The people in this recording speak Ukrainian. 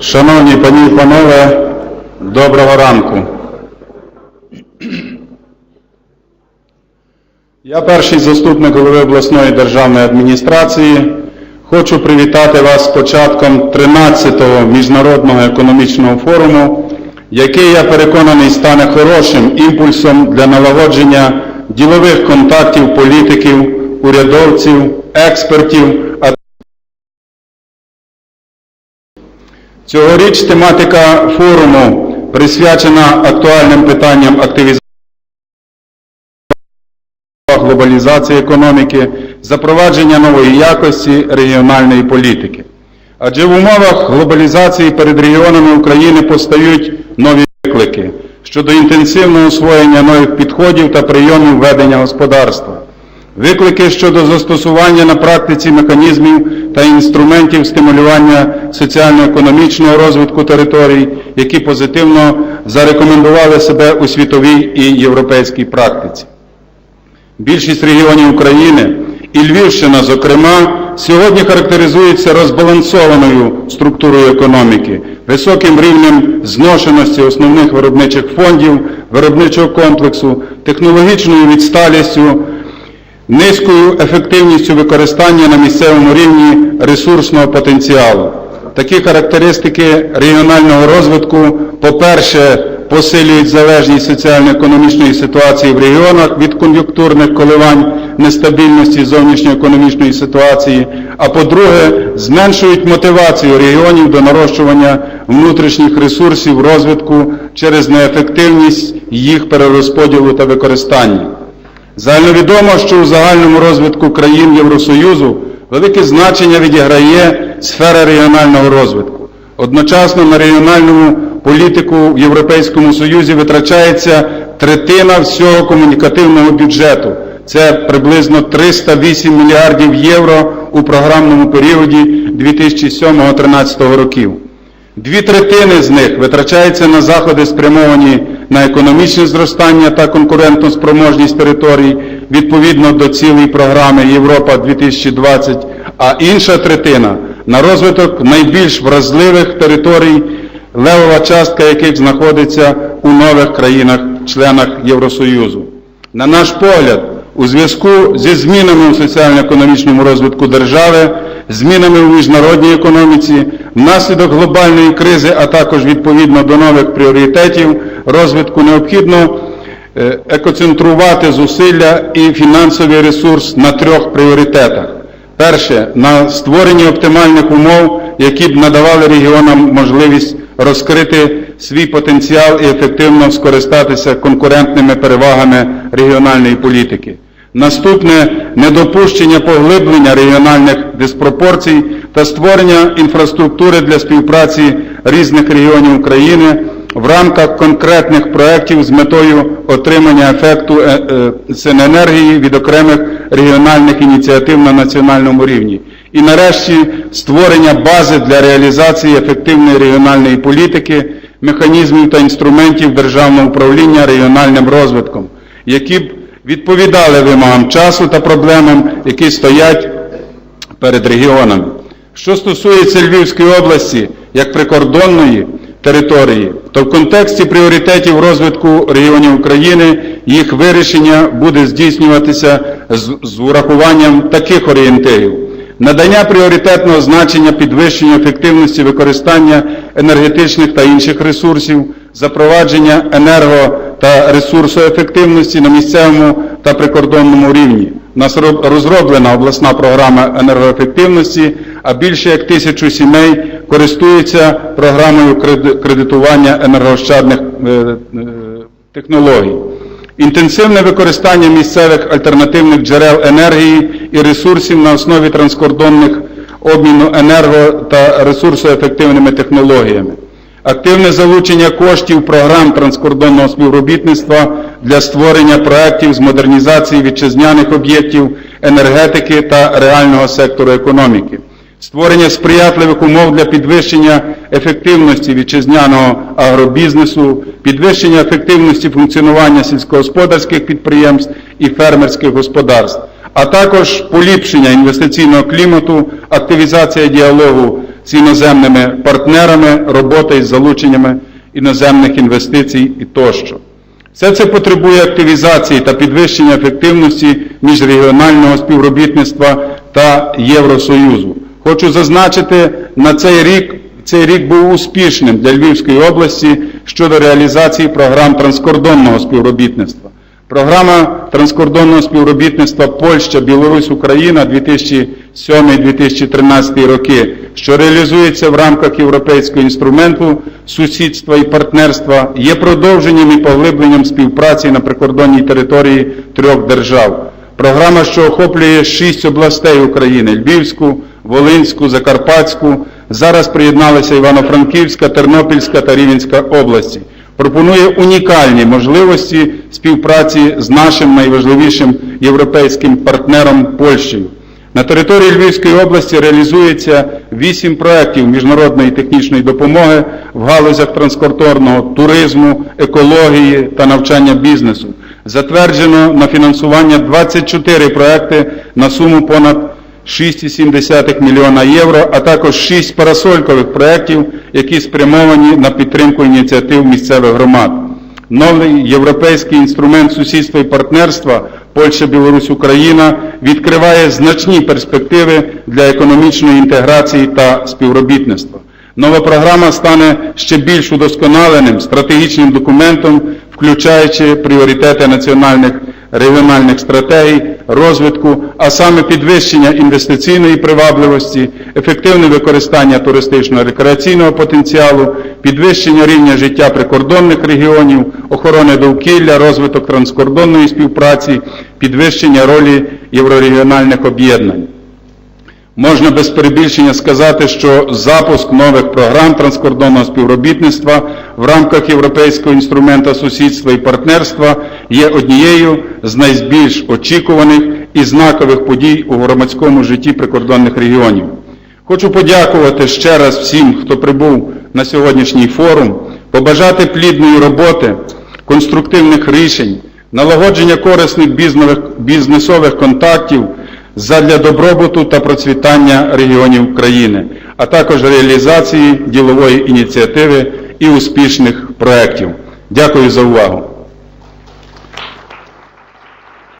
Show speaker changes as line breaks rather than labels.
Шановні пані і панове, доброго ранку. Я перший заступник голови обласної державної адміністрації. Хочу привітати вас з початком 13-го міжнародного економічного форуму, який, я переконаний, стане хорошим імпульсом для налагодження ділових контактів політиків, урядовців, експертів, Цьогоріч тематика форуму присвячена актуальним питанням активізації глобалізації економіки, запровадження нової якості регіональної політики. Адже в умовах глобалізації перед регіонами України постають нові виклики щодо інтенсивного освоєння нових підходів та прийомів ведення господарства. Виклики щодо застосування на практиці механізмів та інструментів стимулювання соціально-економічного розвитку територій, які позитивно зарекомендували себе у світовій і європейській практиці. Більшість регіонів України і Львівщина, зокрема, сьогодні характеризуються розбалансованою структурою економіки, високим рівнем зношеності основних виробничих фондів, виробничого комплексу, технологічною відсталістю, низькою ефективністю використання на місцевому рівні ресурсного потенціалу. Такі характеристики регіонального розвитку, по-перше, посилюють залежність соціально-економічної ситуації в регіонах від кон'юнктурних коливань нестабільності зовнішньоекономічної ситуації, а по-друге, зменшують мотивацію регіонів до нарощування внутрішніх ресурсів розвитку через неефективність їх перерозподілу та використання. Загальновідомо, що у загальному розвитку країн Євросоюзу велике значення відіграє сфера регіонального розвитку. Одночасно на регіональну політику в Європейському Союзі витрачається третина всього комунікативного бюджету. Це приблизно 308 мільярдів євро у програмному періоді 2007-2013 років. Дві третини з них витрачаються на заходи, спрямовані на економічне зростання та конкурентоспроможність територій відповідно до цілей програми Європа 2020, а інша третина на розвиток найбільш вразливих територій, левова частка яких знаходиться у нових країнах-членах Євросоюзу. На наш погляд, у зв'язку зі змінами у соціально-економічному розвитку держави, змінами у міжнародній економіці, внаслідок глобальної кризи, а також відповідно до нових пріоритетів розвитку, необхідно е, екоцентрувати зусилля і фінансовий ресурс на трьох пріоритетах. Перше на створенні оптимальних умов, які б надавали регіонам можливість розкрити свій потенціал і ефективно скористатися конкурентними перевагами регіональної політики. Наступне недопущення поглиблення регіональних диспропорцій та створення інфраструктури для співпраці різних регіонів України в рамках конкретних проєктів з метою отримання ефекту е, е, синергії від окремих регіональних ініціатив на національному рівні. І нарешті створення бази для реалізації ефективної регіональної політики, механізмів та інструментів державного управління регіональним розвитком, які б відповідали вимогам часу та проблемам, які стоять перед регіонами. Що стосується Львівської області як прикордонної території, то в контексті пріоритетів розвитку регіонів України їх вирішення буде здійснюватися з, з урахуванням таких орієнтирів. Надання пріоритетного значення підвищенню ефективності використання енергетичних та інших ресурсів, запровадження енерго та ресурсоефективності на місцевому та прикордонному рівні. У нас розроблена обласна програма енергоефективності, а більше як тисячу сімей користуються програмою кредитування енергоощадних е, е, технологій. Інтенсивне використання місцевих альтернативних джерел енергії і ресурсів на основі транскордонних обміну енерго та ресурсоефективними технологіями. Активне залучення коштів програм транскордонного співробітництва для створення проєктів з модернізації вітчизняних об'єктів енергетики та реального сектору економіки. Створення сприятливих умов для підвищення ефективності вітчизняного агробізнесу, підвищення ефективності функціонування сільськогосподарських підприємств і фермерських господарств, а також поліпшення інвестиційного клімату, активізація діалогу з іноземними партнерами, робота із залученнями іноземних інвестицій і тощо. Все це потребує активізації та підвищення ефективності міжрегіонального співробітництва та Євросоюзу. Хочу зазначити, на цей рік цей рік був успішним для Львівської області щодо реалізації програм транскордонного співробітництва. Програма транскордонного співробітництва Польща, Білорусь, Україна 2007-2013 роки, що реалізується в рамках Європейського інструменту сусідства і партнерства, є продовженням і поглибленням співпраці на прикордонній території трьох держав. Програма, що охоплює шість областей України Львівську, Волинську, Закарпатську. Зараз приєдналися Івано-Франківська, Тернопільська та Рівненська області. Пропонує унікальні можливості співпраці з нашим найважливішим європейським партнером Польщею. На території Львівської області реалізується вісім проєктів міжнародної технічної допомоги в галузях транскордонного туризму, екології та навчання бізнесу. Затверджено на фінансування 24 проекти на суму понад 6,7 мільйона євро, а також 6 парасолькових проєктів, які спрямовані на підтримку ініціатив місцевих громад. Новий європейський інструмент сусідства і партнерства Польща, Білорусь, Україна відкриває значні перспективи для економічної інтеграції та співробітництва. Нова програма стане ще більш удосконаленим стратегічним документом, включаючи пріоритети національних регіональних стратегій, розвитку, а саме підвищення інвестиційної привабливості, ефективне використання туристично-рекреаційного потенціалу, підвищення рівня життя прикордонних регіонів, охорони довкілля, розвиток транскордонної співпраці, підвищення ролі єврорегіональних об'єднань. Можна без перебільшення сказати, що запуск нових програм транскордонного співробітництва в рамках Європейського інструмента сусідства і партнерства є однією з найбільш очікуваних і знакових подій у громадському житті прикордонних регіонів. Хочу подякувати ще раз всім, хто прибув на сьогоднішній форум, побажати плідної роботи, конструктивних рішень, налагодження корисних бізнесових- контактів задля добробуту та процвітання регіонів країни, а також реалізації ділової ініціативи і успішних проєктів. Дякую за увагу.